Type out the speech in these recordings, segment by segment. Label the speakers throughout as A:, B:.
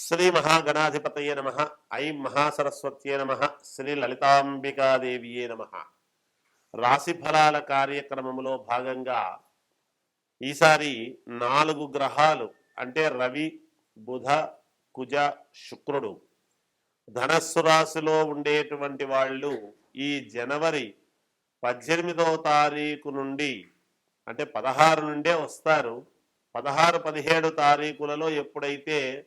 A: శ్రీ మహాగణాధిపతయే నమ. ఐం మహాసరస్వత్యే నమ. శ్రీ లలితాంబికాదేవియే నమ. రాశి ఫలాల కార్యక్రమంలో భాగంగా ఈసారి నాలుగు గ్రహాలు అంటే రవి బుధ కుజ శుక్రుడు ధనస్సు రాశిలో ఉండేటువంటి వాళ్ళు ఈ జనవరి పద్దెనిమిదవ తారీఖు నుండి అంటే పదహారు నుండే వస్తారు. పదహారు పదిహేడు తారీఖులలో ఎప్పుడైతే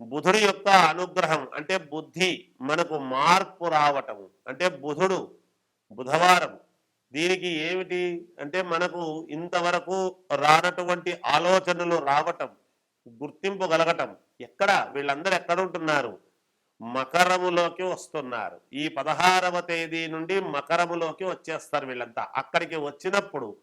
A: బుధుడి యొక్క అనుగ్రహం అంటే బుద్ధి మనకు మార్పు రావటము అంటే బుధుడు బుధవారం. దీనికి ఏమిటి అంటే మనకు ఇంతవరకు రానటువంటి ఆలోచనలు రావటం గుర్తింపు కలగటం ఎక్కడ? వీళ్ళందరూ ఎక్కడ ఉంటున్నారు మకరములోకి వస్తున్నారు. ఈ పదహారవ తేదీ నుండి మకరములోకి వచ్చేస్తారు వీళ్ళంతా. అక్కడికి వచ్చినప్పుడు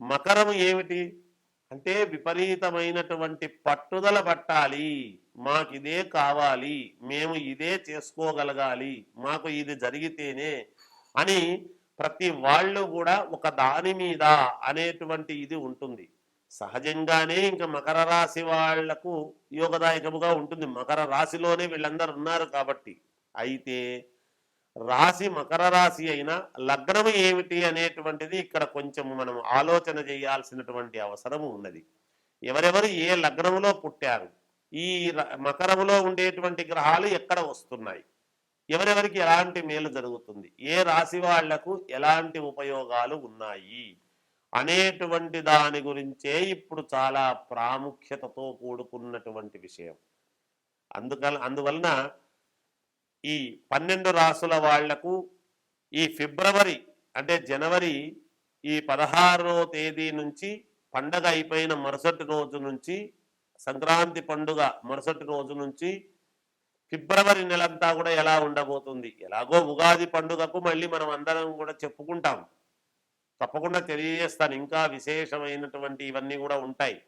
A: మకరము ఏమిటి? అంటే విపరీతమైనటువంటి పట్టుదల పట్టాలి. మాకు ఇదే కావాలి మేము ఇదే చేసుకోగలగాలి మాకు ఇది జరిగితేనే అని ప్రతి వాళ్ళు కూడా ఒక దాని మీద అనేటువంటి ఇది ఉంటుంది. సహజంగానే ఇంకా మకర రాశి వాళ్ళకు యోగదాయకముగా ఉంటుంది. మకర రాశిలోనే వీళ్ళందరూ ఉన్నారు కాబట్టి. అయితే రాశి మకర రాశి అయినా లగ్నము ఏమిటి అనేటువంటిది ఇక్కడ కొంచెం మనం ఆలోచన చేయాల్సినటువంటి అవసరం ఉన్నది. ఎవరెవరు ఏ లగ్నములో పుట్టారు? ఈ మకరములో ఉండేటువంటి గ్రహాలు ఎక్కడ వస్తున్నాయి? ఎవరెవరికి ఎలాంటి మేలు జరుగుతుంది? ఏ రాశి వాళ్ళకు ఎలాంటి ఉపయోగాలు ఉన్నాయి? అనేటువంటి దాని గురించే ఇప్పుడు చాలా ప్రాముఖ్యతతో కూడుకున్నటువంటి విషయం. అందుకల అందువలన ఈ పన్నెండు రాసుల వాళ్ళకు ఈ ఫిబ్రవరి అంటే జనవరి ఈ పదహారో తేదీ నుంచి పండగ అయిపోయిన మరుసటి రోజు నుంచి సంక్రాంతి పండుగ మరుసటి రోజు నుంచి ఫిబ్రవరి నెలంతా కూడా ఎలా ఉండబోతుంది? ఎలాగో ఉగాది పండుగకు మళ్ళీ మనం అందరం కూడా చెప్పుకుంటాం. తప్పకుండా తెలియజేస్తాను. ఇంకా విశేషమైనటువంటి ఇవన్నీ కూడా ఉంటాయి.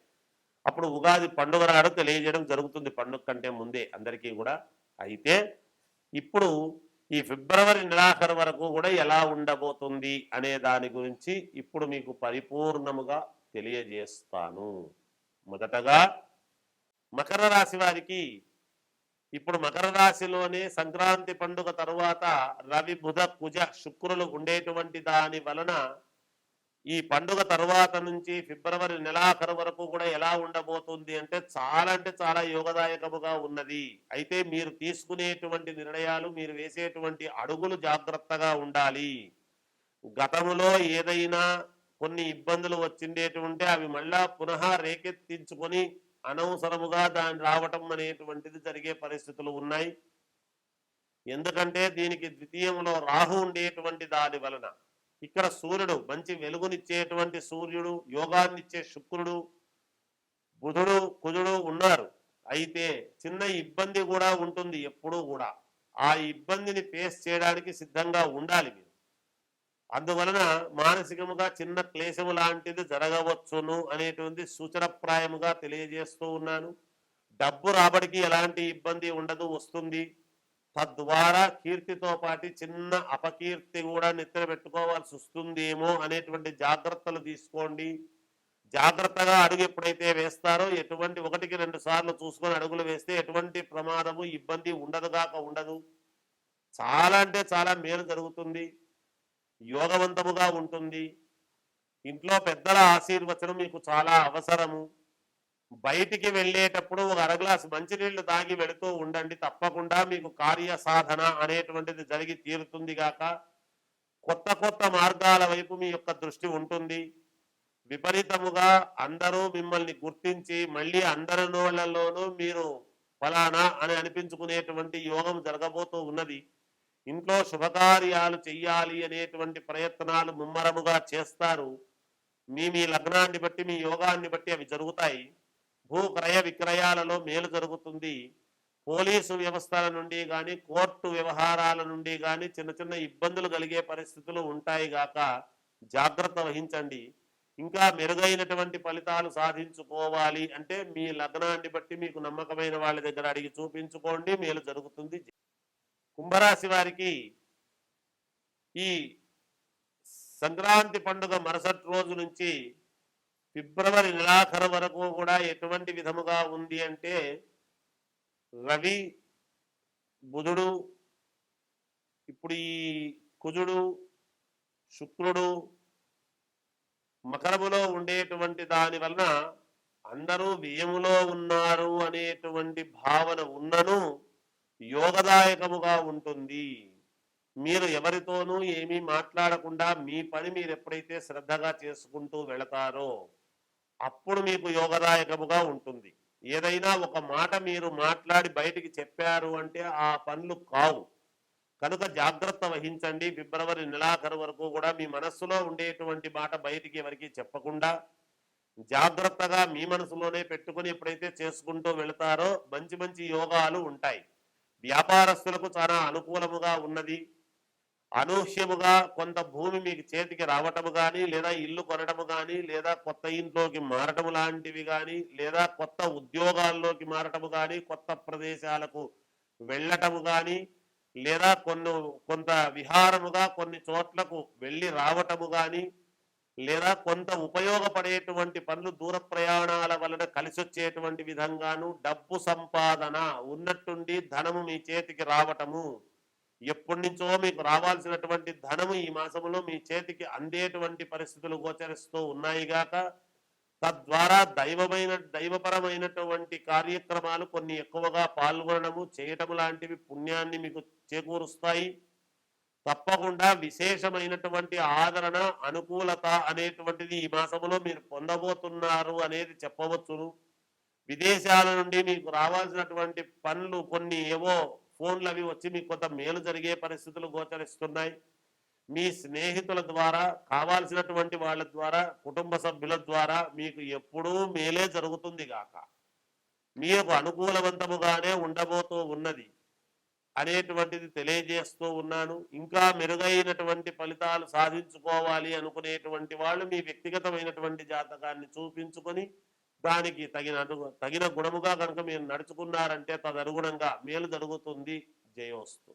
A: అప్పుడు ఉగాది పండుగ నాడు తెలియజేయడం జరుగుతుంది పండుగ కంటే ముందే అందరికీ కూడా. అయితే ఇప్పుడు ఈ ఫిబ్రవరి నెలాఖరు వరకు కూడా ఎలా ఉండబోతుంది అనే దాని గురించి ఇప్పుడు మీకు పరిపూర్ణముగా తెలియజేస్తాను. మొదటగా మకర రాశి వారికి ఇప్పుడు మకర రాశిలోనే సంక్రాంతి పండుగ తరువాత రవి బుధ కుజ శుక్రులు ఉండేటువంటి దాని వలన ఈ పండుగ తరువాత నుంచి ఫిబ్రవరి నెలాఖరు వరకు కూడా ఎలా ఉండబోతుంది అంటే చాలా అంటే చాలా యోగదాయకముగా ఉన్నది. అయితే మీరు తీసుకునేటువంటి నిర్ణయాలు మీరు వేసేటువంటి అడుగులు జాగ్రత్తగా ఉండాలి. గతములో ఏదైనా కొన్ని ఇబ్బందులు వచ్చిండేటువంటి అవి మళ్ళా పునః రేకెత్తించుకొని అనవసరముగా దాని రావటం అనేటువంటిది జరిగే పరిస్థితులు ఉన్నాయి. ఎందుకంటే దీనికి ద్వితీయంలో రాహు ఉండేటువంటి దాని వలన ఇక్కడ సూర్యుడు మంచి వెలుగునిచ్చేటువంటి సూర్యుడు యోగాన్నిచ్చే శుక్రుడు బుధుడు కుజుడు ఉన్నారు. అయితే చిన్న ఇబ్బంది కూడా ఉంటుంది ఎప్పుడూ కూడా. ఆ ఇబ్బందిని ఫేస్ చేయడానికి సిద్ధంగా ఉండాలి అందువలన మానసికముగా చిన్న క్లేశము లాంటిది జరగవచ్చును అనేటువంటి సూచనప్రాయముగా తెలియజేస్తూ ఉన్నాను. డబ్బు రాబడికి ఎలాంటి ఇబ్బంది ఉండదు వస్తుంది. తద్వారా కీర్తితో పాటు చిన్న అపకీర్తి కూడా నిద్ర పెట్టుకోవాల్సి వస్తుందేమో అనేటువంటి జాగ్రత్తలు తీసుకోండి. జాగ్రత్తగా అడుగు ఎప్పుడైతే వేస్తారో ఎటువంటి ఒకటికి రెండు సార్లు చూసుకొని అడుగులు వేస్తే ఎటువంటి ప్రమాదము ఇబ్బంది ఉండదుగాక ఉండదు. చాలా అంటే చాలా మేలు జరుగుతుంది. యోగవంతముగా ఉంటుంది. ఇంట్లో పెద్దల ఆశీర్వచనం మీకు చాలా అవసరము. బయటికి వెళ్ళేటప్పుడు ఒక అరగ్లాస్ మంచినీళ్ళు తాగి వెళుతూ ఉండండి. తప్పకుండా మీకు కార్య సాధన అనేటువంటిది జరిగి తీరుతుంది గాక. కొత్త కొత్త మార్గాల వైపు మీ యొక్క దృష్టి ఉంటుంది. విపరీతముగా అందరూ మిమ్మల్ని గుర్తించి మళ్ళీ అందరి నోళ్ళలోనూ మీరు ఫలానా అని అనిపించుకునేటువంటి యోగం జరగబోతూ ఉన్నది. ఇంట్లో శుభకార్యాలు చెయ్యాలి అనేటువంటి ప్రయత్నాలు ముమ్మరముగా చేస్తారు. మీ మీ లగ్నాన్ని బట్టి మీ యోగాన్ని బట్టి అవి జరుగుతాయి. భూ క్రయ విక్రయాలలో మేలు జరుగుతుంది. పోలీసు వ్యవస్థల నుండి కానీ కోర్టు వ్యవహారాల నుండి కానీ చిన్న చిన్న ఇబ్బందులు కలిగే పరిస్థితులు ఉంటాయి గాక జాగ్రత్త వహించండి. ఇంకా మెరుగైనటువంటి ఫలితాలు సాధించుకోవాలి అంటే మీ లగ్నాన్ని బట్టి మీకు నమ్మకమైన వాళ్ళ దగ్గర అడిగి చూపించుకోండి. మేలు జరుగుతుంది. కుంభరాశి వారికి ఈ సంక్రాంతి పండుగ మరుసటి రోజు నుంచి ఫిబ్రవరి నెలాఖరు వరకు కూడా ఎటువంటి విధముగా ఉంది అంటే రవి బుధుడు ఇప్పుడు ఈ కుజుడు శుక్రుడు మకరములో ఉండేటువంటి దాని వలన అందరూ వ్యయములో ఉన్నారు అనేటువంటి భావన ఉన్నను యోగదాయకముగా ఉంటుంది. మీరు ఎవరితోనూ ఏమీ మాట్లాడకుండా మీ పని మీరు ఎప్పుడైతే శ్రద్ధగా చేసుకుంటూ వెళతారో అప్పుడు మీకు యోగదాయకముగా ఉంటుంది. ఏదైనా ఒక మాట మీరు మాట్లాడి బయటికి చెప్పారు అంటే ఆ పనులు కావు. కనుక జాగ్రత్త వహించండి. ఫిబ్రవరి నెలాఖరు వరకు కూడా మీ మనస్సులో ఉండేటువంటి మాట బయటికి ఎవరికి చెప్పకుండా జాగ్రత్తగా మీ మనసులోనే పెట్టుకుని ఎప్పుడైతే చేసుకుంటూ వెళతారో మంచి మంచి యోగాలు ఉంటాయి. వ్యాపారస్తులకు చాలా అనుకూలముగా ఉన్నది. అనూహ్యముగా కొంత భూమి మీకు చేతికి రావటము కానీ లేదా ఇల్లు కొనటము కానీ లేదా కొత్త ఇంట్లోకి మారటము లాంటివి కానీ లేదా కొత్త ఉద్యోగాల్లోకి మారటము కానీ కొత్త ప్రదేశాలకు వెళ్ళటము కానీ లేదా కొన్ని కొంత విహారముగా కొన్ని చోట్లకు వెళ్ళి రావటము కానీ లేదా కొంత ఉపయోగపడేటువంటి పనులు దూర ప్రయాణాల వలన కలిసి వచ్చేటువంటి విధంగాను డబ్బు సంపాదన ఉన్నట్టుండి ధనము మీ చేతికి రావటము. ఎప్పటి నుంచో మీకు రావాల్సినటువంటి ధనము ఈ మాసములో మీ చేతికి అందేటువంటి పరిస్థితులు గోచరిస్తూ ఉన్నాయిగాక తద్వారా దైవమైన దైవపరమైనటువంటి కార్యక్రమాలు కొన్ని ఎక్కువగా పాల్గొనడము చేయటము లాంటివి పుణ్యాన్ని మీకు చేకూరుస్తాయి. తప్పకుండా విశేషమైనటువంటి ఆదరణ అనుకూలత అనేటువంటిది ఈ మాసంలో మీరు పొందబోతున్నారు అనేది చెప్పవచ్చును. విదేశాల నుండి మీకు రావాల్సినటువంటి పనులు కొన్ని ఏవో ఫోన్లు అవి వచ్చి మీకు కొంత మేలు జరిగే పరిస్థితులు గోచరిస్తున్నాయి. మీ స్నేహితుల ద్వారా కావాల్సినటువంటి వాళ్ళ ద్వారా కుటుంబ సభ్యుల ద్వారా మీకు ఎప్పుడూ మేలే జరుగుతుంది గాక. మీకు అనుకూలవంతముగానే ఉండబోతూ ఉన్నది. అనేటువంటిది తెలియజేస్తూ ఉన్నాను. ఇంకా మెరుగైనటువంటి ఫలితాలు సాధించుకోవాలి అనుకునేటువంటి వాళ్ళు మీ వ్యక్తిగతమైనటువంటి జాతకాన్ని చూపించుకొని దానికి తగిన తగిన గుణముగా కనుక మీరు నడుచుకున్నారంటే తదనుగుణంగా మేలు జరుగుతుంది. జయోస్తు